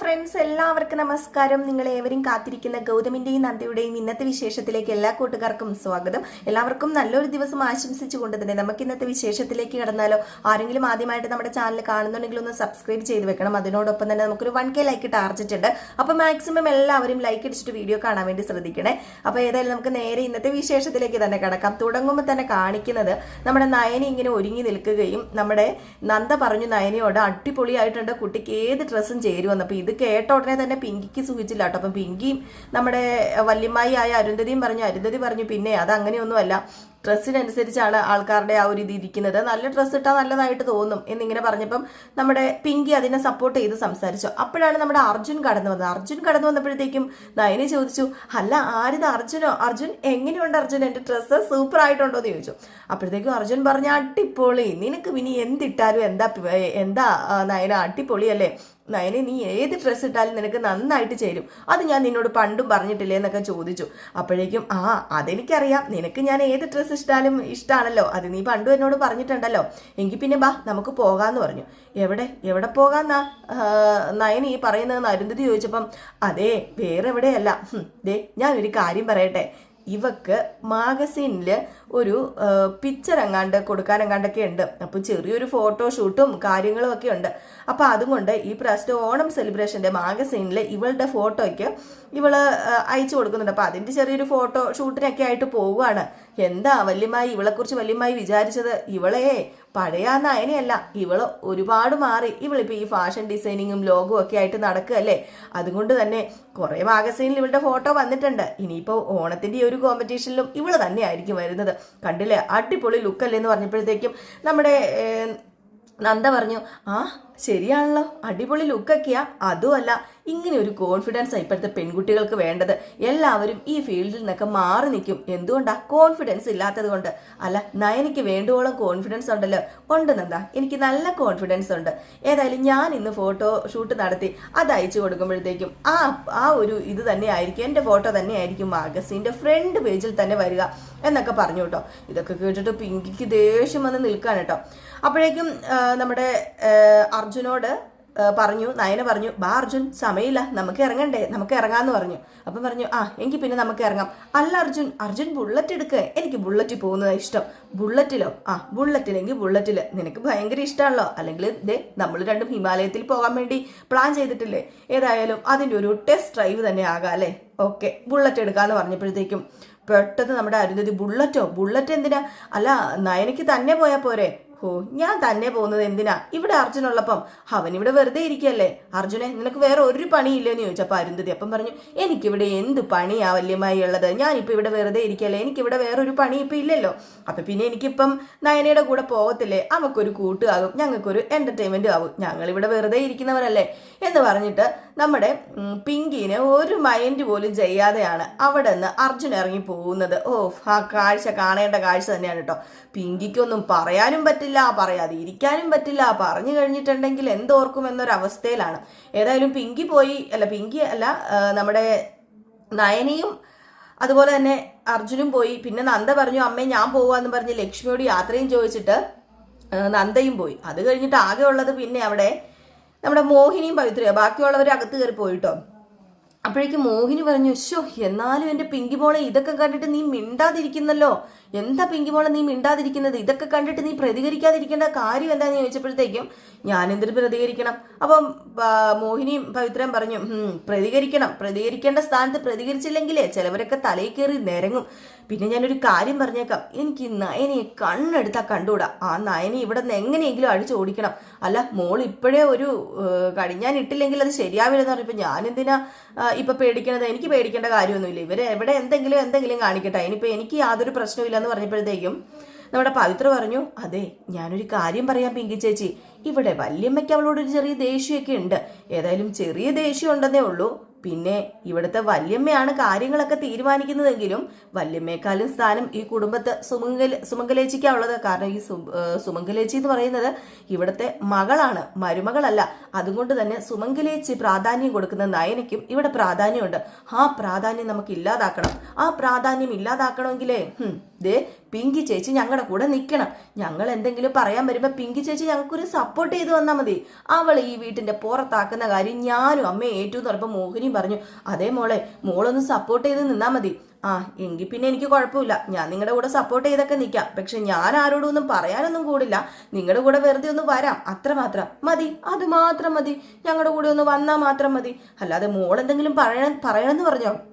Friends എല്ലാവർക്കും നമസ്കാരം. നിങ്ങൾ ഏവരും കാത്തിരിക്കുന്ന ഗൗതമിന്റെയും നന്ദിയുടെയും ഇന്നത്തെ വിശേഷത്തിലേക്ക് എല്ലാ കൂട്ടുകാർക്കും സ്വാഗതം. എല്ലാവർക്കും നല്ലൊരു ദിവസം ആശംസിച്ചുകൊണ്ട് തന്നെ നമുക്ക് ഇന്നത്തെ വിശേഷത്തിലേക്ക് കടന്നാലോ. ആരെങ്കിലും ആദ്യമായിട്ട് നമ്മുടെ ചാനൽ കാണുന്നുണ്ടെങ്കിൽ ഒന്ന് സബ്സ്ക്രൈബ് ചെയ്ത് വെക്കണം. അതിനോടൊപ്പം തന്നെ നമുക്കൊരു വൺ കെ ലൈക്ക് ടാർജറ്റ് ഉണ്ട്. അപ്പോൾ മാക്സിമം എല്ലാവരും ലൈക്ക് അടിച്ചിട്ട് വീഡിയോ കാണാൻ വേണ്ടി ശ്രദ്ധിക്കണേ. അപ്പോൾ ഏതായാലും നമുക്ക് നേരെ ഇന്നത്തെ വിശേഷത്തിലേക്ക് തന്നെ കടക്കാം. തുടങ്ങുമ്പോൾ തന്നെ കാണിക്കുന്നത് നമ്മുടെ നയനി ഇങ്ങനെ ഒരുങ്ങി നിൽക്കുകയും നമ്മുടെ നന്ദ പറഞ്ഞു നയനിയോട് അടിപൊളിയായിട്ടുണ്ട്. കുട്ടിക്ക് ഏത് ഡ്രസ്സും ചേരുമെന്ന്. അപ്പോൾ ഇത് കേട്ട ഉടനെ തന്നെ പിങ്കിക്ക് സുഖിച്ചില്ല കേട്ടോ. അപ്പം പിങ്കിയും നമ്മുടെ വല്യമ്മായി ആയ അരുന്ധതിയും പറഞ്ഞു അരുന്ധതി പറഞ്ഞു പിന്നെ അത് അങ്ങനെയൊന്നുമല്ല. ഡ്രസ്സിനനുസരിച്ചാണ് ആൾക്കാരുടെ ആ ഒരു ഇത് ഇരിക്കുന്നത്. നല്ല ഡ്രസ്സ് ഇട്ടാൽ നല്ലതായിട്ട് തോന്നും എന്നിങ്ങനെ പറഞ്ഞപ്പം നമ്മുടെ പിങ്കി അതിനെ സപ്പോർട്ട് ചെയ്ത് സംസാരിച്ചു. അപ്പോഴാണ് നമ്മുടെ അർജുൻ കടന്നു വന്നത്. അർജുൻ കടന്നു വന്നപ്പോഴത്തേക്കും നയനെ ചോദിച്ചു അല്ല ആരിത് അർജുനോ? അർജുൻ എങ്ങനെയുണ്ട് അർജുൻ? എന്റെ ഡ്രസ്സ് സൂപ്പർ ആയിട്ടുണ്ടോ എന്ന് ചോദിച്ചു. അപ്പോഴത്തേക്കും അർജുൻ പറഞ്ഞ അടിപൊളി. നിനക്ക് ഇനി എന്തിട്ടാലും എന്താ എന്താ നയന? അടിപൊളിയല്ലേ? നയനെ നീ ഏത് ഡ്രസ്സ് ഇട്ടാലും നിനക്ക് നന്നായിട്ട് ചേരും. അത് ഞാൻ നിന്നോട് പണ്ടും പറഞ്ഞിട്ടില്ലേ എന്നൊക്കെ ചോദിച്ചു. അപ്പോഴേക്കും ആ അതെനിക്കറിയാം. നിനക്ക് ഞാൻ ഏത് ഡ്രസ്സ് ഇഷ്ടാലും ഇഷ്ടമാണല്ലോ അത് നീ പണ്ടും എന്നോട് പറഞ്ഞിട്ടുണ്ടല്ലോ. എങ്കിൽ പിന്നെ ബാ നമുക്ക് പോകാമെന്ന് പറഞ്ഞു. എവിടെ? എവിടെ പോകാന്നാ? നയൻ ഈ പറയുന്നതെന്ന് അരുന്ധതി ചോദിച്ചപ്പം അതെ വേറെ എവിടെയല്ല ദേ ഞാൻ ഒരു കാര്യം പറയട്ടെ. ഇവക്ക് മാഗസീനിൽ ഒരു പിക്ചർ എങ്ങാണ്ട് കൊടുക്കാനെങ്ങാണ്ടൊക്കെ ഉണ്ട്. അപ്പോൾ ചെറിയൊരു ഫോട്ടോഷൂട്ടും കാര്യങ്ങളും ഒക്കെ ഉണ്ട്. അപ്പോൾ അതുകൊണ്ട് ഈ പ്രാവശ്യത്തെ ഓണം സെലിബ്രേഷന്റെ മാഗസീനിൽ ഇവളുടെ ഫോട്ടോയ്ക്ക് ഇവൾ ആ, അയച്ചു കൊടുക്കുന്നുണ്ട്. അപ്പോൾ അതിന്റെ ചെറിയൊരു ഫോട്ടോ ഷൂട്ടിനൊക്കെ ആയിട്ട് പോവുകയാണ്. എന്താ വല്യമായി ഇവളെക്കുറിച്ച് വല്യമായി വിചാരിച്ചത്? ഇവളേ പഴയ നയനയല്ല. ഇവൾ ഒരുപാട് മാറി. ഇവളിപ്പോ ഈ ഫാഷൻ ഡിസൈനിങ്ങും ലോഗും ഒക്കെ ആയിട്ട് നടക്കുകയല്ലേ? അതുകൊണ്ട് തന്നെ കുറേ മാഗസീനിൽ ഇവളുടെ ഫോട്ടോ വന്നിട്ടുണ്ട്. ഇനിയിപ്പോൾ ഓണത്തിന്റെ ഒരു കോമ്പറ്റീഷനിലും ഇവൾ തന്നെയായിരിക്കും വരുന്നത്. കണ്ടില്ലേ? അടിപൊളി ലുക്കല്ലേ എന്ന് പറഞ്ഞപ്പോഴത്തേക്കും നമ്മുടെ നന്ദ പറഞ്ഞു ആ ശരിയാണല്ലോ. അടിപൊളി ലുക്കൊക്കെയാ അതുമല്ല ഇങ്ങനെ ഒരു കോൺഫിഡൻസ് ഇപ്പോഴത്തെ പെൺകുട്ടികൾക്ക് വേണ്ടത്. എല്ലാവരും ഈ ഫീൽഡിൽ നിന്നൊക്കെ മാറി നിൽക്കും. എന്തുകൊണ്ടാ? കോൺഫിഡൻസ് ഇല്ലാത്തത് കൊണ്ട്. അല്ല നയനിക്ക് വേണ്ടുവോളം കോൺഫിഡൻസ് ഉണ്ടല്ലോ. ഉണ്ട് നന്ദ എനിക്ക് നല്ല കോൺഫിഡൻസ് ഉണ്ട്. ഏതായാലും ഞാൻ ഇന്ന് ഫോട്ടോ ഷൂട്ട് നടത്തി അത് അയച്ചു കൊടുക്കുമ്പോഴത്തേക്കും ആ ആ ഒരു ഇത് തന്നെ ആയിരിക്കും എന്റെ ഫോട്ടോ തന്നെ ആയിരിക്കും മാഗസീന്റെ ഫ്രണ്ട് പേജിൽ തന്നെ വരിക എന്നൊക്കെ പറഞ്ഞു കേട്ടോ. ഇതൊക്കെ കേട്ടിട്ട് പിങ്കിക്ക് ദേഷ്യം വന്ന് നിൽക്കാൻ കേട്ടോ. അപ്പോഴേക്കും നമ്മുടെ അർജുനോട് പറഞ്ഞു നയന പറഞ്ഞു ബാ അർജുൻ സമയമില്ല നമുക്ക് ഇറങ്ങണ്ടേ നമുക്ക് ഇറങ്ങാന്ന് പറഞ്ഞു. അപ്പം പറഞ്ഞു ആ എങ്കിൽ പിന്നെ നമുക്ക് ഇറങ്ങാം. അല്ല അർജുൻ അർജുൻ ബുള്ളറ്റ് എടുക്ക് എനിക്ക് ബുള്ളറ്റ് പോകുന്നതാണ് ഇഷ്ടം. ബുള്ളറ്റിലോ ആ ബുള്ളറ്റിലെങ്കിൽ ബുള്ളറ്റിൽ നിനക്ക് ഭയങ്കര ഇഷ്ടമാണല്ലോ അല്ലെങ്കിൽ ദേ നമ്മൾ രണ്ടും ഹിമാലയത്തിൽ പോകാൻ വേണ്ടി പ്ലാൻ ചെയ്തിട്ടില്ലേ? ഏതായാലും അതിന്റെ ഒരു ടെസ്റ്റ് ഡ്രൈവ് തന്നെ ആകാം അല്ലേ? ഓക്കെ ബുള്ളറ്റ് എടുക്കാന്ന് പറഞ്ഞപ്പോഴത്തേക്കും. പെട്ടെന്ന് നമ്മുടെ അരുന്ധതി ബുള്ളറ്റോ ബുള്ളറ്റ് എന്തിനാ? അല്ല നയനയ്ക്ക് തന്നെ പോയാൽ പോരെ. ഓ ഞാൻ തന്നെ പോകുന്നത് എന്തിനാ? ഇവിടെ അർജുനുള്ളപ്പം. അവൻ ഇവിടെ വെറുതെ ഇരിക്കല്ലേ അർജുനെ നിനക്ക് വേറെ ഒരു പണിയില്ലെന്ന് ചോദിച്ചപ്പോൾ അരുന്ധതി അപ്പം പറഞ്ഞു എനിക്കിവിടെ എന്ത് പണിയാ വല്യമായി ഉള്ളത്? ഞാനിപ്പോൾ ഇവിടെ വെറുതെ ഇരിക്കല്ലേ എനിക്കിവിടെ ഒരു പണി ഇപ്പം ഇല്ലല്ലോ. അപ്പം പിന്നെ എനിക്കിപ്പം നയനയുടെ കൂടെ പോകത്തില്ലേ? അവക്കൊരു കൂട്ടുകാകും ഞങ്ങൾക്കൊരു എന്റർടൈൻമെന്റ് ആകും ഞങ്ങളിവിടെ വെറുതെ ഇരിക്കുന്നവരല്ലേ? എന്ന് പറഞ്ഞിട്ട് നമ്മുടെ പിങ്കിന് ഒരു മൈൻഡ് പോലും ചെയ്യാതെയാണ് അവിടെ നിന്ന് അർജുൻ ഇറങ്ങി പോകുന്നത്. ഓ ആ കാഴ്ച കാണേണ്ട കാഴ്ച തന്നെയാണ് കേട്ടോ പിങ്കിക്കൊന്നും പറയാനും പറ്റില്ല പറയാതെ ഇരിക്കാനും പറ്റില്ല പറഞ്ഞു കഴിഞ്ഞിട്ടുണ്ടെങ്കിൽ എന്തോർക്കും എന്നൊരവസ്ഥയിലാണ്. ഏതായാലും പിങ്കി പോയി അല്ല പിങ്കി അല്ല നമ്മുടെ നയനയും അതുപോലെ തന്നെ അർജുനും പോയി. പിന്നെ നന്ദ പറഞ്ഞു അമ്മേ ഞാൻ പോവാന്ന് പറഞ്ഞ് ലക്ഷ്മിയോട് യാത്രയും ചോദിച്ചിട്ട് നന്ദയും പോയി. അത് കഴിഞ്ഞിട്ട് ആകെ ഉള്ളത് പിന്നെ അവിടെ നമ്മുടെ മോഹിനിയും പവിത്രയോ. ബാക്കിയുള്ളവർ അകത്ത് കയറി പോയിട്ടോ. അപ്പോഴേക്കും മോഹിനി പറഞ്ഞു ശോ എന്നാലും എന്റെ പിങ്കി മോളെ ഇതൊക്കെ കണ്ടിട്ട് നീ മിണ്ടാതിരിക്കുന്നല്ലോ. എന്താ പിങ്കി മോളെ നീ മിണ്ടാതിരിക്കുന്നത്? ഇതൊക്കെ കണ്ടിട്ട് നീ പ്രതികരിക്കാതിരിക്കേണ്ട കാര്യം എന്താന്ന് ചോദിച്ചപ്പോഴത്തേക്കും ഞാൻ എന്തിനു പ്രതികരിക്കണം? അപ്പം മോഹിനിയും പവിത്രയും പറഞ്ഞു "ഹും, പ്രതികരിക്കണം. പ്രതികരിക്കേണ്ട സ്ഥാനത്ത് പ്രതികരിച്ചില്ലെങ്കിലേ ചിലവരൊക്കെ തലയിൽ കയറി നിരങ്ങും. പിന്നെ ഞാനൊരു കാര്യം പറഞ്ഞേക്കാം. എനിക്ക് ഈ നയനയെ കണ്ണെടുത്താൽ കണ്ടുകൂടാ. ആ നയനെ ഇവിടെ നിന്ന് എങ്ങനെയെങ്കിലും അടിച്ചു ഓടിക്കണം. അല്ല മോൾ ഇപ്പോഴേ ഒരു കടി കടിഞ്ഞാൻ ഇട്ടില്ലെങ്കിൽ അത് ശരിയാവില്ലെന്ന് പറഞ്ഞപ്പോൾ ആ, ഇപ്പൊ പേടിക്കണത്? എനിക്ക് പേടിക്കേണ്ട കാര്യമൊന്നുമില്ല. ഇവർ എവിടെ എന്തെങ്കിലും എന്തെങ്കിലും കാണിക്കട്ടെ. ഇനിയിപ്പോൾ എനിക്ക് യാതൊരു പ്രശ്നവും എന്ന് പറഞ്ഞപ്പോഴത്തേക്കും നമ്മുടെ പവിത്ര പറഞ്ഞു അതെ ഞാനൊരു കാര്യം പറയാം പിങ്കി ചേച്ചി. ഇവിടെ വല്യമ്മയ്ക്ക് ഒരു ചെറിയ ദേഷ്യമൊക്കെ ഉണ്ട്. ഏതായാലും ചെറിയ ദേഷ്യം ഉണ്ടെന്നേ ഉള്ളൂ. പിന്നെ ഇവിടുത്തെ വല്യമ്മയാണ് കാര്യങ്ങളൊക്കെ തീരുമാനിക്കുന്നതെങ്കിലും വല്യമ്മയെക്കാളും സ്ഥാനം ഈ കുടുംബത്തെ സുമംഗല സുമംഗലേച്ചിക്കാണുള്ളത്. കാരണം ഈ സുമംഗലേച്ചി എന്ന് പറയുന്നത് ഇവിടുത്തെ മകളാണ് മരുമകളല്ല. അതുകൊണ്ട് തന്നെ സുമംഗലേച്ചി പ്രാധാന്യം കൊടുക്കുന്ന നയനയ്ക്കും ഇവിടെ പ്രാധാന്യമുണ്ട്. ആ പ്രാധാന്യം നമുക്ക് ഇല്ലാതാക്കണം ആ പ്രാധാന്യം ഇല്ലാതാക്കണമെങ്കിലേ ദേ പിങ്കി ചേച്ചി ഞങ്ങളുടെ കൂടെ നിൽക്കണം ഞങ്ങൾ എന്തെങ്കിലും പറയാൻ വരുമ്പോൾ പിങ്കി ചേച്ചി ഞങ്ങൾക്കൊരു സപ്പോർട്ട് ചെയ്ത് വന്നാൽ മതി. അവൾ ഈ വീട്ടിന്റെ പുറത്താക്കുന്ന കാര്യം ഞാനും അമ്മയും ഏറ്റു എന്ന് മോഹിനിയും പറഞ്ഞു അതേ മോളെ മോളൊന്ന് സപ്പോർട്ട് ചെയ്ത് നിന്നാൽ മതി. ആ എങ്കിൽ പിന്നെ എനിക്ക് കുഴപ്പമില്ല. ഞാൻ നിങ്ങളുടെ കൂടെ സപ്പോർട്ട് ചെയ്തൊക്കെ നിൽക്കാം പക്ഷെ ഞാൻ ആരോടും ഒന്നും പറയാനൊന്നും കൂടില്ല. നിങ്ങളുടെ കൂടെ വെറുതെ ഒന്ന് വരാം. അത്രമാത്രം മതി. അത് മാത്രം മതി. ഞങ്ങളുടെ കൂടെ ഒന്ന് വന്നാൽ മാത്രം മതി. അല്ലാതെ മോൾ എന്തെങ്കിലും പറയണം പറയണമെന്ന് പറഞ്ഞോ?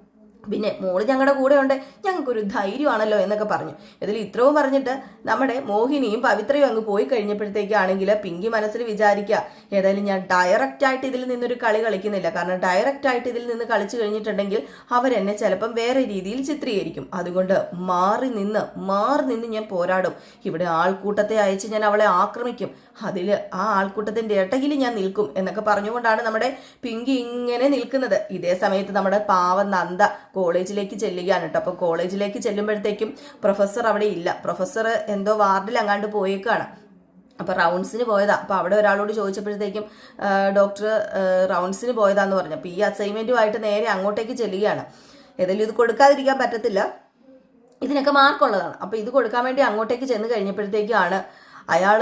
പിന്നെ മോൾ ഞങ്ങളുടെ കൂടെ ഉണ്ട് ഞങ്ങൾക്കൊരു ധൈര്യമാണല്ലോ എന്നൊക്കെ പറഞ്ഞു. ഇതിൽ ഇത്രയും പറഞ്ഞിട്ട് നമ്മുടെ മോഹിനിയും പവിത്രയും അങ്ങ് പോയി കഴിഞ്ഞപ്പോഴത്തേക്കാണെങ്കിൽ പിങ്കി മനസ്സിൽ വിചാരിക്കുക ഏതായാലും ഞാൻ ഡയറക്റ്റ് ആയിട്ട് ഇതിൽ നിന്നൊരു കളി കളിക്കുന്നില്ല. കാരണം ഡയറക്റ്റ് ആയിട്ട് ഇതിൽ നിന്ന് കളിച്ചു കഴിഞ്ഞിട്ടുണ്ടെങ്കിൽ അവരെന്നെ ചിലപ്പം വേറെ രീതിയിൽ ചിത്രീകരിക്കും. അതുകൊണ്ട് മാറി നിന്ന് മാറി നിന്ന് ഞാൻ പോരാടും. ഇവിടെ ആൾക്കൂട്ടത്തെ അയച്ച് ഞാൻ അവളെ ആക്രമിക്കും. അതിൽ ആ ആൾക്കൂട്ടത്തിന്റെ ഇടയിൽ ഞാൻ നിൽക്കും എന്നൊക്കെ പറഞ്ഞുകൊണ്ടാണ് നമ്മുടെ പിങ്കി ഇങ്ങനെ നിൽക്കുന്നത്. ഇതേ സമയത്ത് നമ്മുടെ പാവ നന്ദ കോളേജിലേക്ക് ചെല്ലുകയാണ് കേട്ടോ. അപ്പോൾ കോളേജിലേക്ക് ചെല്ലുമ്പോഴത്തേക്കും പ്രൊഫസർ അവിടെ ഇല്ല. പ്രൊഫസർ എന്തോ വാർഡിൽ അങ്ങാണ്ട് പോയേക്കാണ്. അപ്പോൾ റൗണ്ട്സിന് പോയതാ. അപ്പോൾ അവിടെ ഒരാളോട് ചോദിച്ചപ്പോഴത്തേക്കും ഡോക്ടർ റൗണ്ട്സിന് പോയതാന്ന് പറഞ്ഞു. അപ്പോൾ ഈ അസൈൻമെന്റുമായിട്ട് നേരെ അങ്ങോട്ടേക്ക് ചെല്ലുകയാണ്. ഏതായാലും ഇത് കൊടുക്കാതിരിക്കാൻ പറ്റത്തില്ല. ഇതിനൊക്കെ മാർക്കുള്ളതാണ്. അപ്പോൾ ഇത് കൊടുക്കാൻ വേണ്ടി അങ്ങോട്ടേക്ക് ചെന്ന് കഴിഞ്ഞപ്പോഴത്തേക്കാണ് അയാൾ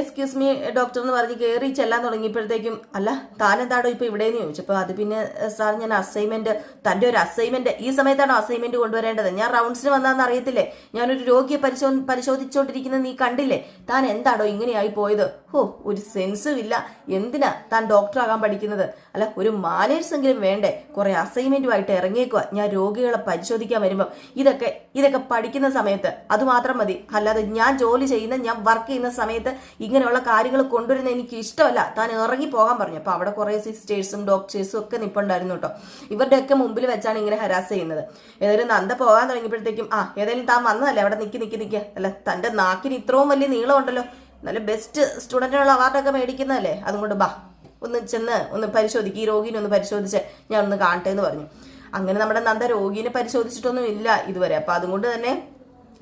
എക്സ്ക്യൂസ് മീ ഡോക്ടർ എന്ന് പറഞ്ഞ് കയറി ചെല്ലാൻ തുടങ്ങിയപ്പോഴത്തേക്കും അല്ല താലെന്താടോ ഇപ്പൊ ഇവിടെ ഇപ്പോൾ ഇവിടെയെന്ന് ചോദിച്ചപ്പോൾ അത് പിന്നെ സാർ ഞാൻ അസൈൻമെന്റ് തന്റെ ഒരു അസൈൻമെന്റ് ഈ സമയത്താണ് അസൈൻമെന്റ് കൊണ്ടുവരേണ്ടത്? ഞാൻ റൗണ്ട്സിന് വന്നാന്ന് അറിയത്തില്ലേ? ഞാനൊരു രോഗിയെ പരിശോ പരിശോധിച്ചുകൊണ്ടിരിക്കുന്നത് നീ കണ്ടില്ലേ? താൻ എന്താടോ ഇങ്ങനെയായി പോയത്? ഹോ ഒരു സെൻസും ഇല്ല. എന്തിനാ താൻ ഡോക്ടറാകാൻ പഠിക്കുന്നത്? അല്ല ഒരു മാനേഴ്സ് എങ്കിലും വേണ്ടേ? കുറെ അസൈൻമെന്റുമായിട്ട് ഇറങ്ങിയേക്കുക ഞാൻ രോഗികളെ പരിശോധിക്കാൻ വരുമ്പോൾ ഇതൊക്കെ ഇതൊക്കെ പഠിക്കുന്ന സമയത്ത് അതുമാത്രം മതി. അല്ലാതെ ഞാൻ ജോലി ചെയ്യുന്ന ഞാൻ വർക്ക് ചെയ്യുന്ന സമയത്ത് ഇങ്ങനെയുള്ള കാര്യങ്ങൾ കൊണ്ടുവരുന്ന എനിക്ക് ഇഷ്ടമല്ല. താൻ ഇറങ്ങി പോകാൻ പറഞ്ഞു. അപ്പോൾ അവിടെ കുറേ സിസ്റ്റേഴ്സും ഡോക്ടേഴ്സും ഒക്കെ നിപ്പുണ്ടായിരുന്നു കേട്ടോ. ഇവരുടെയൊക്കെ മുമ്പിൽ വെച്ചാണ് ഇങ്ങനെ ഹരാസ് ചെയ്യുന്നത്. ഏതായാലും നന്ദ പോകാൻ തുടങ്ങിയപ്പോഴത്തേക്കും ആ ഏതായാലും താൻ വന്നതല്ലേ? അവിടെ നിക്കി നിക്കി നിൽക്കുക അല്ല തന്റെ നാക്കിന് ഇത്രയും വലിയ നീളമുണ്ടല്ലോ. നല്ല ബെസ്റ്റ് സ്റ്റുഡന്റിനുള്ള അവാർഡൊക്കെ മേടിക്കുന്നതല്ലേ? അതുകൊണ്ട് ബാ ഒന്ന് ചെന്ന് ഒന്ന് പരിശോധിക്കുക ഈ രോഗിനെ ഒന്ന് പരിശോധിച്ച് ഞാൻ ഒന്ന് കാണട്ടെ എന്ന് പറഞ്ഞു. അങ്ങനെ നമ്മുടെ നന്ദ രോഗീനെ പരിശോധിച്ചിട്ടൊന്നും ഇല്ല ഇതുവരെ. അപ്പം അതുകൊണ്ട് തന്നെ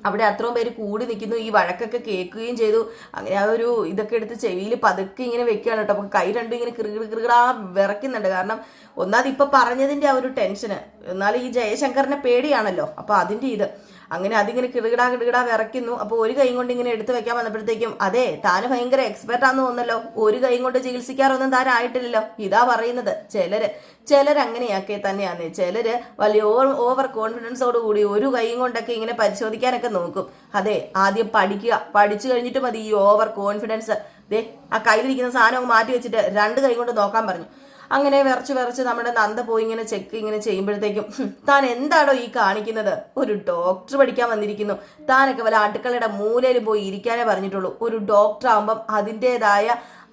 അവിടെ അത്രയും പേര് കൂടി നിൽക്കുന്നു. ഈ വഴക്കൊക്കെ കേൾക്കുകയും ചെയ്തു. അങ്ങനെ ആ ഒരു ഇതൊക്കെ എടുത്ത് ചെവിയിൽ പതുക്കെ ഇങ്ങനെ വെക്കുകയാണ് കേട്ടോ. അപ്പോൾ കൈ രണ്ടും ഇങ്ങനെ കിറുകിറ കിറുകിറാ വിറയ്ക്കുന്നുണ്ട്. കാരണം ഒന്നാമത് ഇപ്പം പറഞ്ഞതിന്റെ ആ ഒരു ടെൻഷന് എന്നാൽ ഈ ജയശങ്കറിനെ പേടിയാണല്ലോ. അപ്പോൾ അതിന്റെ ഇത്. അങ്ങനെ അതിങ്ങനെ കിടുകിടാ കിടുകിടാ വിറയ്ക്കുന്നു. അപ്പോൾ ഒരു കൈ കൊണ്ട് ഇങ്ങനെ എടുത്തു വെക്കാൻ വന്നപ്പോഴത്തേക്കും അതെ താൻ ഭയങ്കര എക്സ്പെർട്ട് ആണെന്ന് തോന്നല്ലോ ഒരു കൈ കൊണ്ട് ചികിത്സിക്കാറൊന്നും താൻ ആയിട്ടില്ലല്ലോ. ഇതാ പറയുന്നത്. ചിലര് ചിലരങ്ങനെയൊക്കെ തന്നെയാണ് ചിലര് വലിയ ഓവർ കോൺഫിഡൻസോട് കൂടി ഒരു കൈയും കൊണ്ടൊക്കെ ഇങ്ങനെ പരിശോധിക്കാനൊക്കെ നോക്കും. അതെ ആദ്യം പഠിക്കുക. പഠിച്ചു കഴിഞ്ഞിട്ട് മതി ഈ ഓവർ കോൺഫിഡൻസ് ദേ ആ കയ്യിലിരിക്കുന്ന സാധനം മാറ്റി വെച്ചിട്ട് രണ്ട് കൈ കൊണ്ട് നോക്കാൻ പറഞ്ഞു. അങ്ങനെ വിറച്ച് വിറച്ച് നമ്മുടെ നന്ദ പോയി ഇങ്ങനെ ചെക്ക് ഇങ്ങനെ ചെയ്യുമ്പോഴത്തേക്കും താൻ എന്താണോ ഈ കാണിക്കുന്നത്? ഒരു ഡോക്ടർ പഠിക്കാൻ വന്നിരിക്കുന്നു. താനൊക്കെ വല്ല അടുക്കളയുടെ മൂലയിൽ പോയി ഇരിക്കാനേ പറഞ്ഞിട്ടുള്ളൂ. ഒരു ഡോക്ടർ ആകുമ്പം അതിന്റെതായ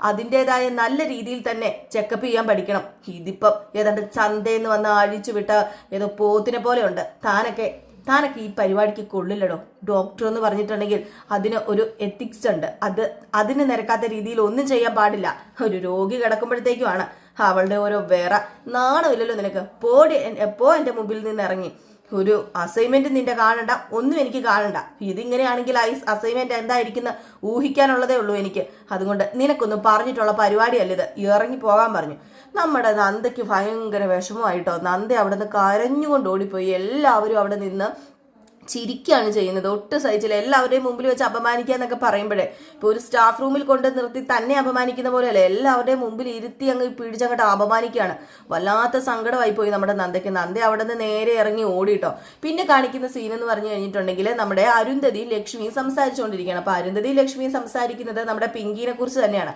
അതിന്റെതായ നല്ല രീതിയിൽ തന്നെ ചെക്കപ്പ് ചെയ്യാൻ പഠിക്കണം. ഇതിപ്പം ഏതാണ്ട് ചന്തയിൽ വന്ന് അഴിച്ചു വിട്ട ഏതോ പോത്തിനെ പോലെ ഉണ്ട് താനൊക്കെ താനൊക്കെ ഈ പരിപാടിക്ക് കൊള്ളില്ലടോ. ഡോക്ടർ എന്ന് പറഞ്ഞിട്ടുണ്ടെങ്കിൽ അതിന് ഒരു എത്തിക്സ് ഉണ്ട്. അത് അതിന് നിരക്കാത്ത രീതിയിൽ ഒന്നും ചെയ്യാൻ പാടില്ല. ഒരു രോഗി കിടക്കുമ്പോഴത്തേക്കുമാണ്. അവളുടെ ഓരോ വേറെ നാണമില്ലല്ലോ നിനക്ക്. പോടി എപ്പോ എന്റെ മുമ്പിൽ നിന്ന് ഇറങ്ങി ഒരു അസൈൻമെന്റ് നിന്റെ കാണണ്ട ഒന്നും എനിക്ക് കാണണ്ട. ഇതിങ്ങനെയാണെങ്കിൽ ഐ അസൈൻമെന്റ് എന്തായിരിക്കുന്ന ഊഹിക്കാനുള്ളതേ ഉള്ളൂ എനിക്ക്. അതുകൊണ്ട് നിനക്കൊന്നും പറഞ്ഞിട്ടുള്ള പരിപാടിയല്ല ഇത്. ഇറങ്ങി പോകാൻ പറഞ്ഞു. നമ്മുടെ നന്ദയ്ക്ക് ഭയങ്കര വിഷമമായിട്ടോ? നന്ദ അവിടെ നിന്ന് കരഞ്ഞുകൊണ്ട് ഓടിപ്പോയി. എല്ലാവരും അവിടെ നിന്ന് ചിരിക്കുകയാണ് ചെയ്യുന്നത്. ഒട്ടും സഹിച്ചില്ല. എല്ലാവരുടെയും മുമ്പിൽ വെച്ച് അപമാനിക്കുക എന്നൊക്കെ പറയുമ്പോഴേ. ഇപ്പോൾ ഒരു സ്റ്റാഫ് റൂമിൽ കൊണ്ട് നിർത്തി തന്നെ അപമാനിക്കുന്ന പോലെയല്ലേ? എല്ലാവരുടെയും മുമ്പിൽ ഇരുത്തി അങ്ങ് പിടിച്ചങ്ങോട്ട് അപമാനിക്കുകയാണ്. വല്ലാത്ത സങ്കടമായി പോയി നമ്മുടെ നന്ദയ്ക്ക്. നന്ദ അവിടെ നിന്ന് നേരെ ഇറങ്ങി ഓടിയിട്ടോ പിന്നെ കാണിക്കുന്ന സീൻ എന്ന് പറഞ്ഞു കഴിഞ്ഞിട്ടുണ്ടെങ്കിൽ നമ്മുടെ അരുന്ധതി ലക്ഷ്മി സംസാരിച്ചുകൊണ്ടിരിക്കുകയാണ്. അപ്പൊ അരുന്ധതി ലക്ഷ്മി സംസാരിക്കുന്നത് നമ്മുടെ പിങ്കിനെ കുറിച്ച് തന്നെയാണ്.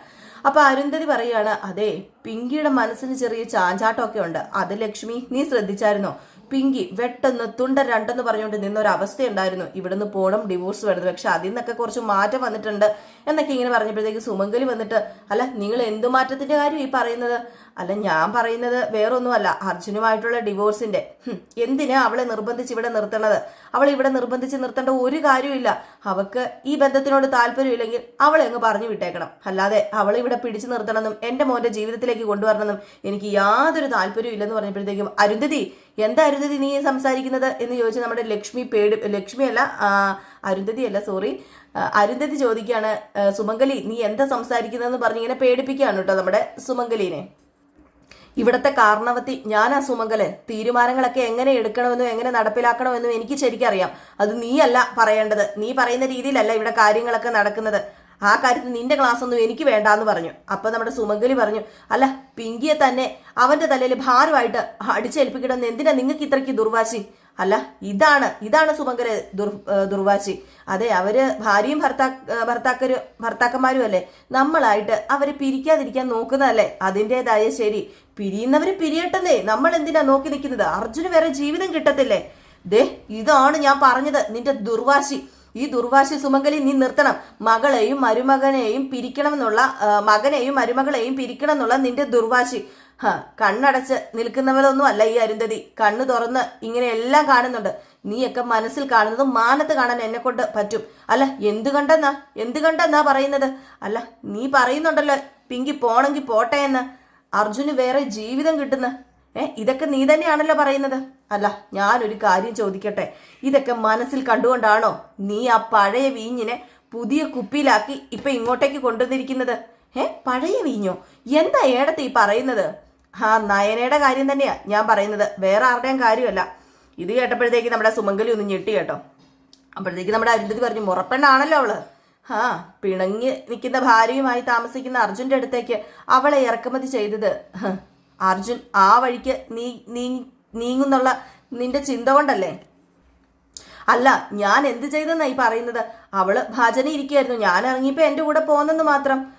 അപ്പൊ അരുന്ധതി പറയുകയാണ് അതെ പിങ്കിയുടെ മനസ്സിന് ചെറിയ ചാഞ്ചാട്ടമൊക്കെ ഉണ്ട്. അത് ലക്ഷ്മി നീ ശ്രദ്ധിച്ചായിരുന്നോ? പിങ്കി വെട്ടെന്ന് തുണ്ട രണ്ടെന്ന് പറഞ്ഞുകൊണ്ട് നിന്നൊരു അവസ്ഥയുണ്ടായിരുന്നു ഇവിടുന്ന് പോണം ഡിവോഴ്സ് വേണം പക്ഷെ അതിൽ നിന്നൊക്കെ കുറച്ച് മാറ്റം വന്നിട്ടുണ്ട്. എന്നൊക്കെ ഇങ്ങനെ പറഞ്ഞപ്പോഴത്തേക്ക് സുമംഗലി വന്നിട്ട് അല്ല നിങ്ങൾ എന്തു മാറ്റത്തിന്റെ കാര്യം ഈ പറയുന്നത്? അല്ല ഞാൻ പറയുന്നത് വേറൊന്നുമല്ല. അർജുനുമായിട്ടുള്ള ഡിവോഴ്സിന്റെ. എന്തിനാ അവളെ നിർബന്ധിച്ച് ഇവിടെ നിർത്തണത് അവൾ ഇവിടെ നിർബന്ധിച്ച് നിർത്തേണ്ട ഒരു കാര്യമില്ല അവൾക്ക് ഈ ബന്ധത്തിനോട് താല്പര്യമില്ലെങ്കിൽ അവളെ അങ്ങ് പറഞ്ഞു വിട്ടേക്കണം. അല്ലാതെ അവളെ ഇവിടെ പിടിച്ചു നിർത്തണമെന്നും എന്റെ മോന്റെ ജീവിതത്തിലേക്ക് കൊണ്ടുവരണമെന്നും എനിക്ക് യാതൊരു താല്പര്യവും ഇല്ലെന്ന് പറഞ്ഞപ്പോഴത്തേക്കും അരുന്ധതി എന്താ അരുന്ധതി നീ സംസാരിക്കുന്നത്? എന്ന് ചോദിച്ച് നമ്മുടെ ലക്ഷ്മി പേടി ലക്ഷ്മിയല്ല അരുന്ധതി അല്ല സോറി അരുന്ധതി ചോദിക്കുകയാണ് സുമംഗലി നീ എന്താ സംസാരിക്കുന്നതെന്ന് പറഞ്ഞ് ഇങ്ങനെ പേടിപ്പിക്കുകയാണ് കേട്ടോ നമ്മുടെ സുമംഗലീനെ. ഇവിടത്തെ കാരണവത്തി ഞാൻ ആ സുമംഗൽ തീരുമാനങ്ങളൊക്കെ എങ്ങനെ എടുക്കണമെന്നും എങ്ങനെ നടപ്പിലാക്കണമെന്നും എനിക്ക് ശരിക്കറിയാം. അത് നീയല്ല പറയേണ്ടത്. നീ പറയുന്ന രീതിയിലല്ല ഇവിടെ കാര്യങ്ങളൊക്കെ നടക്കുന്നത്. ആ കാര്യത്തിൽ നിന്റെ ക്ലാസ് ഒന്നും എനിക്ക് വേണ്ടാന്ന് പറഞ്ഞു. അപ്പൊ നമ്മുടെ സുമംഗലി പറഞ്ഞു അല്ല പിങ്കിയെ തന്നെ അവന്റെ തലയിൽ ഭാരമായിട്ട് അടിച്ചേൽപ്പിക്കണമെന്ന് എന്തിനാ നിങ്ങൾക്ക് ഇത്രയ്ക്ക് ദുർവാശി? അല്ല ഇതാണ് ഇതാണ് സുമങ്കര ദുർ ദുർവാശി. അതെ അവർ ഭാര്യയും ഭർത്താ ഭർത്താക്കരും ഭർത്താക്കന്മാരും അല്ലേ നമ്മളായിട്ട് അവർ പിരിക്കാതിരിക്കാൻ നോക്കുന്നതല്ലേ? അതിന്റെതായ ശരി. പിരിയുന്നവര് പിരിയട്ടെന്നേ. നമ്മൾ എന്തിനാ നോക്കി നിൽക്കുന്നത്? അർജുന് വേറെ ജീവിതം കിട്ടത്തില്ലേ? ദേ ഇതാണ് ഞാൻ പറഞ്ഞത് നിന്റെ ദുർവാശി. ഈ ദുർവാശി സുമംഗലി നീ നിർത്തണം. മകളെയും മരുമകനെയും പിരിക്കണമെന്നുള്ള മകനെയും മരുമകളെയും പിരിക്കണം എന്നുള്ള നിന്റെ ദുർവാശി. ഹ കണ്ണടച്ച് നിൽക്കുന്നവരൊന്നും അല്ല ഈ അരുന്ധതി. കണ്ണു തുറന്ന് ഇങ്ങനെ എല്ലാം കാണുന്നുണ്ട്. നീയൊക്കെ മനസ്സിൽ കാണുന്നത് മാനത്ത് കാണാൻ എന്നെ കൊണ്ട് പറ്റും. അല്ല എന്ത് കണ്ടെന്നാ? എന്ത് കണ്ടെന്നാ പറയുന്നത്? അല്ല നീ പറയുന്നുണ്ടല്ലോ പിങ്കി പോണെങ്കി പോട്ടെ എന്ന്. അർജുന് വേറെ ജീവിതം കിട്ടുന്ന. ഏ ഇതൊക്കെ നീ തന്നെയാണല്ലോ പറയുന്നത്. അല്ല ഞാനൊരു കാര്യം ചോദിക്കട്ടെ. ഇതൊക്കെ മനസ്സിൽ കണ്ടുകൊണ്ടാണോ നീ ആ പഴയ വീഞ്ഞിനെ പുതിയ കുപ്പിയിലാക്കി ഇപ്പൊ ഇങ്ങോട്ടേക്ക് കൊണ്ടുവന്നിരിക്കുന്നത്? ഏ പഴയ വീഞ്ഞോ? എന്താ ഏടത്തെ ഈ പറയുന്നത്? ആ നയനയുടെ കാര്യം തന്നെയാ ഞാൻ പറയുന്നത്. വേറെ ആരുടെയും കാര്യമല്ല. ഇത് കേട്ടപ്പോഴത്തേക്ക് നമ്മുടെ സുമംഗലി ഒന്ന് ഞെട്ടി കേട്ടോ. അപ്പോഴത്തേക്ക് നമ്മുടെ അരുന്ധതി പറഞ്ഞു മുറപ്പെണ്ണാണല്ലോ അവൾ. ആ പിണങ്ങി നിൽക്കുന്ന ഭാര്യയുമായി താമസിക്കുന്ന അർജുന്റെ അടുത്തേക്ക് അവളെ ഇറക്കുമതി ചെയ്തത്. അർജുൻ ആ വഴിക്ക് നീ നീ നീങ്ങുന്നുള്ള നിന്റെ ചിന്ത കൊണ്ടല്ലേ? അല്ല ഞാൻ എന്ത് ചെയ്തെന്നായി പറയുന്നത്? അവൾ ഭജന ഞാൻ ഇറങ്ങിയപ്പോ എന്റെ കൂടെ പോന്നെന്ന് മാത്രം.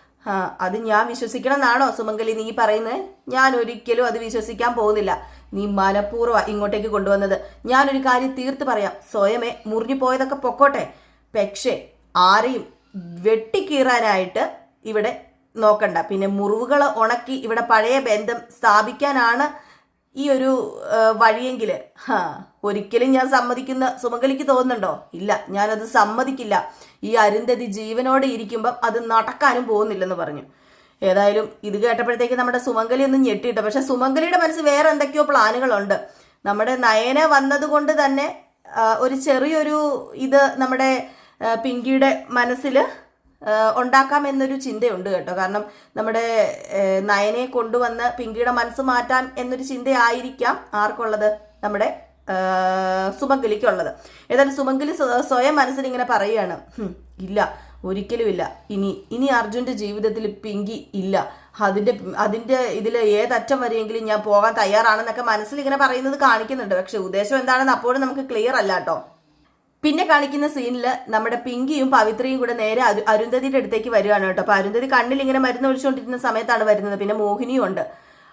അത് ഞാൻ വിശ്വസിക്കണം എന്നാണോ സുമംഗലി നീ പറയുന്നത് ഞാൻ ഒരിക്കലും അത് വിശ്വസിക്കാൻ പോകുന്നില്ല. നീ മനഃപൂർവ ഇങ്ങോട്ടേക്ക് കൊണ്ടുവന്നത്. ഞാനൊരു കാര്യം തീർത്ത് പറയാം. സ്വയമേ മുറിഞ്ഞു പോയതൊക്കെ പൊക്കോട്ടെ. പക്ഷേ ആരെയും വെട്ടിക്കീറാനായിട്ട് ഇവിടെ നോക്കണ്ട. പിന്നെ മുറിവുകൾ ഉണക്കി ഇവിടെ പഴയ ബന്ധം സ്ഥാപിക്കാനാണ് ഈ ഒരു വഴിയെങ്കിൽ ഒരിക്കലും ഞാൻ സമ്മതിക്കുന്ന സുമംഗലിക്ക് തോന്നുന്നുണ്ടോ? ഇല്ല ഞാനത് സമ്മതിക്കില്ല. ഈ അരുന്ധതി ജീവനോടെ ഇരിക്കുമ്പം അത് നടക്കാനും പോകുന്നില്ലെന്ന് പറഞ്ഞു. ഏതായാലും ഇത് കേട്ടപ്പോഴത്തേക്ക് നമ്മുടെ സുമംഗലി ഒന്നും ഞെട്ടിയിട്ടോ. പക്ഷെ സുമംഗലിയുടെ മനസ്സിൽ വേറെ എന്തൊക്കെയോ പ്ലാനുകളുണ്ട്. നമ്മുടെ നയന വന്നതുകൊണ്ട് തന്നെ ഒരു ചെറിയൊരു ഇത് നമ്മുടെ പിങ്കിയുടെ മനസ്സിൽ ഉണ്ടാക്കാം എന്നൊരു ചിന്തയുണ്ട് കേട്ടോ. കാരണം നമ്മുടെ നയനെ കൊണ്ടുവന്ന് പിങ്കിയുടെ മനസ്സ് മാറ്റാം എന്നൊരു ചിന്തയായിരിക്കാം ആർക്കുള്ളത് നമ്മുടെ സുമംഗലിക്കുള്ളത്. ഏതായാലും സുമംഗലി സ്വയം മനസ്സിൽ ഇങ്ങനെ പറയുകയാണ് ഇല്ല ഒരിക്കലും ഇല്ല. ഇനി ഇനി അർജുന്റെ ജീവിതത്തിൽ പിങ്കി ഇല്ല. അതിന്റെ അതിന്റെ ഇതിൽ ഏതറ്റം വരെയെങ്കിലും ഞാൻ പോകാൻ തയ്യാറാണെന്നൊക്കെ മനസ്സിൽ ഇങ്ങനെ പറയുന്നത് കാണിക്കുന്നുണ്ട്. പക്ഷെ ഉദ്ദേശം എന്താണെന്ന് അപ്പോഴും നമുക്ക് ക്ലിയർ അല്ല കേട്ടോ. പിന്നെ കാണിക്കുന്ന സീനിൽ നമ്മുടെ പിങ്കിയും പവിത്രയും കൂടെ നേരെ അരു അരുന്ധതിയുടെ അടുത്തേക്ക് വരുവാണ് കേട്ടോ. അപ്പൊ അരുന്ധതി കണ്ണിൽ ഇങ്ങനെ മരുന്ന് ഒഴിച്ചുകൊണ്ടിരുന്ന സമയത്താണ് വരുന്നത്. പിന്നെ മോഹിനിയും ഉണ്ട്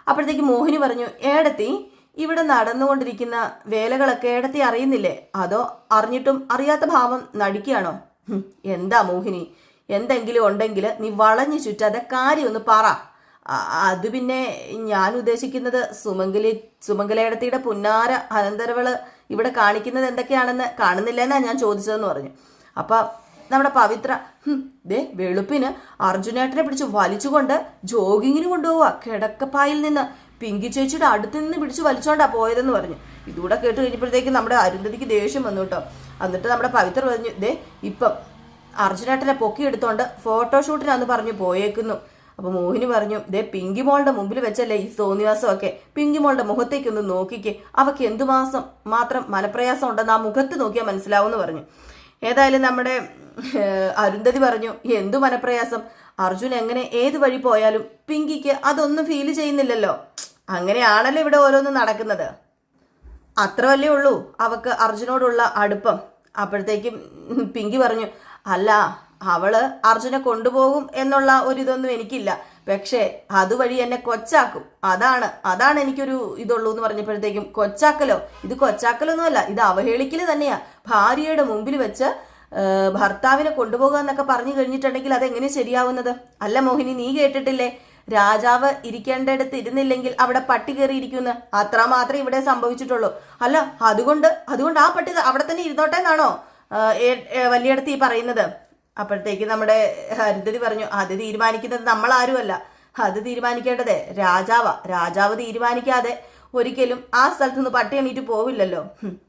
അപ്പോഴത്തേക്ക് മോഹിനി പറഞ്ഞു ഏടത്തി ഇവിടെ നടന്നുകൊണ്ടിരിക്കുന്ന വേലകളൊക്കെ ഇടത്തി അറിയുന്നില്ലേ? അതോ അറിഞ്ഞിട്ടും അറിയാത്ത ഭാവം നടിക്കുകയാണോ? എന്താ മോഹിനി? എന്തെങ്കിലും ഉണ്ടെങ്കിൽ നീ വളഞ്ഞു ചുറ്റാതെ കാര്യം ഒന്ന് പറ. അത് പിന്നെ ഞാൻ ഉദ്ദേശിക്കുന്നത് സുമംഗലി സുമംഗലയിടത്തിയുടെ പുന്നാര അനന്തരവൾ ഇവിടെ കാണിക്കുന്നത് എന്തൊക്കെയാണെന്ന് കാണുന്നില്ലെന്നാ ഞാൻ ചോദിച്ചതെന്ന് പറഞ്ഞു. അപ്പൊ നമ്മുടെ പവിത്ര "ഹും, ദേ വെളുപ്പിന് അർജുനേട്ടനെ പിടിച്ച് വലിച്ചുകൊണ്ട് ജോഗിങ്ങിന് കൊണ്ടുപോവാ. കിടക്കപ്പായിൽ നിന്ന് പിങ്കി ചേച്ചിയുടെ അടുത്ത് നിന്ന് പിടിച്ച് വലിച്ചോണ്ടാ പോയതെന്ന് പറഞ്ഞു. ഇതുകൂടെ കേട്ട് കഴിഞ്ഞപ്പോഴത്തേക്ക് നമ്മുടെ അരുന്ധതിക്ക് ദേഷ്യം വന്നു കേട്ടോ. എന്നിട്ട് നമ്മുടെ പവിത്ര പറഞ്ഞു ദേ ഇപ്പം അർജുനേട്ടനെ പൊക്കിയെടുത്തോണ്ട് ഫോട്ടോഷൂട്ടിനാന്ന് പറഞ്ഞു പോയേക്കുന്നു. അപ്പൊ മോഹിനി പറഞ്ഞു ദേ പിങ്കി മോളുടെ മുമ്പിൽ വെച്ചല്ലേ ഈ സോനിവാസമൊക്കെ പിങ്കി മോളുടെ മുഖത്തേക്കൊന്ന് നോക്കിക്കേ. അവക്ക് എന്തുമാസം മാത്രം മനപ്രയാസം ഉണ്ടെന്ന് ആ മുഖത്ത് നോക്കിയാൽ മനസ്സിലാവുമെന്ന് പറഞ്ഞു. ഏതായാലും നമ്മുടെ അരുന്ധതി പറഞ്ഞു എന്തു മനപ്രയാസം? അർജുൻ എങ്ങനെ ഏത് വഴി പോയാലും പിങ്കിക്ക് അതൊന്നും ഫീൽ ചെയ്യുന്നില്ലല്ലോ. അങ്ങനെയാണല്ലോ ഇവിടെ ഓരോന്നും നടക്കുന്നത്. അത്ര അത്രവല്ലേ ഉള്ളൂ. അവക്ക് അർജുനോടുള്ള അടുപ്പം. അപ്പോഴത്തേക്കും പിങ്കി പറഞ്ഞു അല്ല അവൾ അർജുനെ കൊണ്ടുപോകും എന്നുള്ള ഒരിതൊന്നും എനിക്കില്ല. പക്ഷേ അതുവഴി എന്നെ കൊച്ചാക്കും. അതാണ് അതാണ് എനിക്കൊരു ഇതുള്ളൂ എന്ന് പറഞ്ഞപ്പോഴത്തേക്കും കൊച്ചാക്കലോ? ഇത് കൊച്ചാക്കലൊന്നുമല്ല. ഇത് അവഹേളിക്കൽ തന്നെയാ. ഭാര്യയുടെ മുമ്പിൽ വെച്ച് ഭർത്താവിനെ കൊണ്ടുപോകുക എന്നൊക്കെ പറഞ്ഞു കഴിഞ്ഞിട്ടുണ്ടെങ്കിൽ അതെങ്ങനെ ശരിയാവുന്നത്? അല്ല മോഹിനി നീ കേട്ടിട്ടില്ലേ? രാജാവ് ഇരിക്കേണ്ടടുത്ത് ഇരുന്നില്ലെങ്കിൽ അവിടെ പട്ടി കയറിയിരിക്കുന്നു. അത്ര മാത്രമേ ഇവിടെ സംഭവിച്ചിട്ടുള്ളൂ. അല്ല അതുകൊണ്ട് അതുകൊണ്ട് ആ പട്ടി അവിടെ തന്നെ ഇരുന്നോട്ടെ എന്നാണോ വലിയടത്ത് ഈ പറയുന്നത്? അപ്പോഴത്തേക്ക് നമ്മുടെ ഹരിതതി പറഞ്ഞു അത് തീരുമാനിക്കുന്നത് നമ്മൾ ആരുമല്ല അത് തീരുമാനിക്കേണ്ടതേ രാജാവ. രാജാവ് തീരുമാനിക്കാതെ ഒരിക്കലും ആ സ്ഥലത്ത് നിന്ന് പട്ടി എണീറ്റ് പോവില്ലല്ലോ.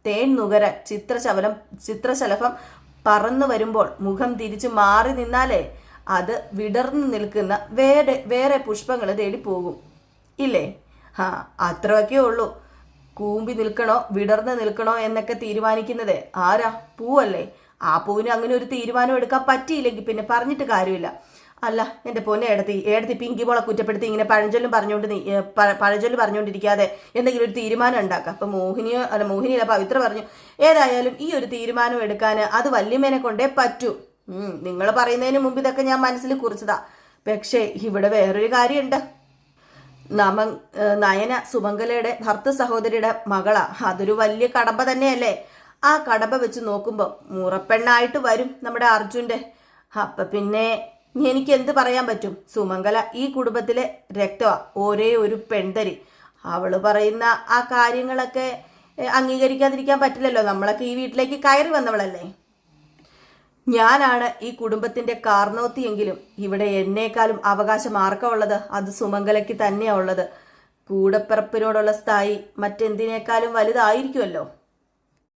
തേൻ നുകര ചിത്രശലം ചിത്രശലഭം പറന്നു വരുമ്പോൾ മുഖം തിരിച്ചു മാറി നിന്നാലേ അത് വിടർന്നു നിൽക്കുന്ന വേറെ വേറെ പുഷ്പങ്ങൾ തേടി പോകും. ഇല്ലേ? ആ അത്രയൊക്കെ ഉള്ളൂ. കൂമ്പി നിൽക്കണോ വിടർന്ന് നിൽക്കണോ എന്നൊക്കെ തീരുമാനിക്കുന്നത് ആരാ? പൂവല്ലേ? ആ പൂവിന് അങ്ങനെ ഒരു തീരുമാനം എടുക്കാൻ പറ്റിയില്ലെങ്കിൽ പിന്നെ പറഞ്ഞിട്ട് കാര്യമില്ല. അല്ല എന്റെ പൊന്നെ എടുത്തി എടുത്തി പിങ്കി മോളെ കുറ്റപ്പെടുത്തി ഇങ്ങനെ പഴഞ്ചൊല്ലും പറഞ്ഞുകൊണ്ട് നീ പഴഞ്ചൊല്ലും പറഞ്ഞുകൊണ്ടിരിക്കാതെ എന്തെങ്കിലും ഒരു തീരുമാനം ഉണ്ടാക്കുക അപ്പം മോഹിനിയോ അല്ല മോഹിനിയല്ല പവിത്ര പറഞ്ഞു ഏതായാലും ഈ ഒരു തീരുമാനം എടുക്കാൻ അത് വല്യമ്മേനെ കൊണ്ടേ പറ്റൂ. നിങ്ങൾ പറയുന്നതിന് മുമ്പ് ഇതൊക്കെ ഞാൻ മനസ്സിൽ കുറിച്ചതാ. പക്ഷേ ഇവിടെ വേറൊരു കാര്യമുണ്ട്. നമ നയന സുമംഗലയുടെ ഭർത്ത സഹോദരിയുടെ മകളാ. അതൊരു വലിയ കടമ്പ തന്നെയല്ലേ? ആ കടമ്പ വെച്ച് നോക്കുമ്പോൾ മുറപ്പെണ്ണായിട്ട് വരും നമ്മുടെ അർജുന്റെ. അപ്പൊ പിന്നെ എനിക്ക് എന്ത് പറയാൻ പറ്റും? സുമംഗല ഈ കുടുംബത്തിലെ രക്തമാ ഒരേ ഒരു പെൺതരി. അവൾ പറയുന്ന ആ കാര്യങ്ങളൊക്കെ അംഗീകരിക്കാതിരിക്കാൻ പറ്റില്ലല്ലോ. നമ്മളൊക്കെ ഈ വീട്ടിലേക്ക് കയറി വന്നവളല്ലേ? ഞാനാണ് ഈ കുടുംബത്തിന്റെ കാർണോത്തിയെങ്കിലും ഇവിടെ എന്നേക്കാളും അവകാശം ആർക്കാ ഉള്ളത് അത് സുമംഗലയ്ക്ക് തന്നെയാ ഉള്ളത്. കൂടപ്പിറപ്പിനോടുള്ള സ്ഥായി മറ്റെന്തിനേക്കാളും വലുതായിരിക്കുമല്ലോ.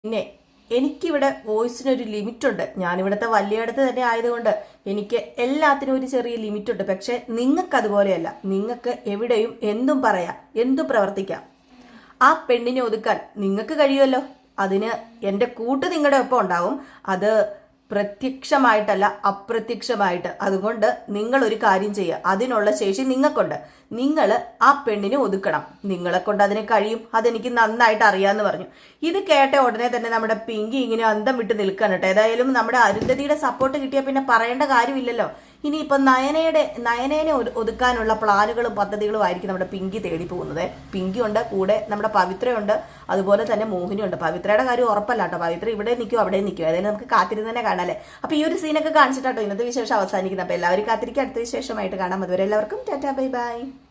പിന്നെ എനിക്കിവിടെ വോയിസിനൊരു ലിമിറ്റുണ്ട്. ഞാനിവിടുത്തെ വലിയടത്ത് തന്നെ ആയതുകൊണ്ട് എനിക്ക് എല്ലാത്തിനും ഒരു ചെറിയ ലിമിറ്റുണ്ട്. പക്ഷെ നിങ്ങൾക്ക് അതുപോലെയല്ല നിങ്ങൾക്ക് എവിടെയും എന്തും പറയാം എന്തും പ്രവർത്തിക്കാം. ആ പെണ്ണിനെ ഒതുക്കാൻ നിങ്ങൾക്ക് കഴിയുമല്ലോ? അതിന് എന്റെ കൂട്ട് നിങ്ങളുടെ ഒപ്പം ഉണ്ടാവും. അത് പ്രത്യക്ഷമായിട്ടല്ല അപ്രത്യക്ഷമായിട്ട്. അതുകൊണ്ട് നിങ്ങൾ ഒരു കാര്യം ചെയ്യുക. അതിനുള്ള ശേഷി നിങ്ങൾക്കുണ്ട്. നിങ്ങൾ ആ പെണ്ണിനെ ഒതുക്കണം. നിങ്ങളെ കൊണ്ട് അതിന് കഴിയും. അതെനിക്ക് നന്നായിട്ട് അറിയാമെന്ന് പറഞ്ഞു. ഇത് കേട്ട ഉടനെ തന്നെ നമ്മുടെ പിങ്കി ഇങ്ങനെ അന്തം വിട്ട് നിൽക്കാൻ ഏതായാലും നമ്മുടെ അരുന്ധതിയുടെ സപ്പോർട്ട് കിട്ടിയാൽ പിന്നെ പറയേണ്ട കാര്യമില്ലല്ലോ. ഇനിയിപ്പം നയനയുടെ നയനേനെ ഒതു- ഒതുക്കാനുള്ള പ്ലാനുകളും പദ്ധതികളും ആയിരിക്കും നമ്മുടെ പിങ്കി തേടി പോകുന്നത് പിങ്കി ഉണ്ട് കൂടെ നമ്മുടെ പവിത്രയുണ്ട് അതുപോലെ തന്നെ മോഹിനിയുണ്ട്. പവിത്രയുടെ കാര്യം ഉറപ്പല്ല കേട്ടോ. പവിത്ര ഇവിടെ നിൽക്കും അവിടെ നിൽക്കും. ഏതായാലും നമുക്ക് കാത്തിരുന്ന് തന്നെ കാണാല്ലേ? അപ്പോൾ ഈ ഒരു സീനൊക്കെ കാണിച്ചിട്ടാട്ടോ ഇന്നത്തെ വിശേഷം അവസാനിക്കുന്നത്. അപ്പോൾ എല്ലാവരും കാത്തിരിക്കുക. അടുത്ത വിശേഷമായിട്ട് കാണാം. അതുവരെ എല്ലാവർക്കും ടാറ്റാ ബൈ ബൈ.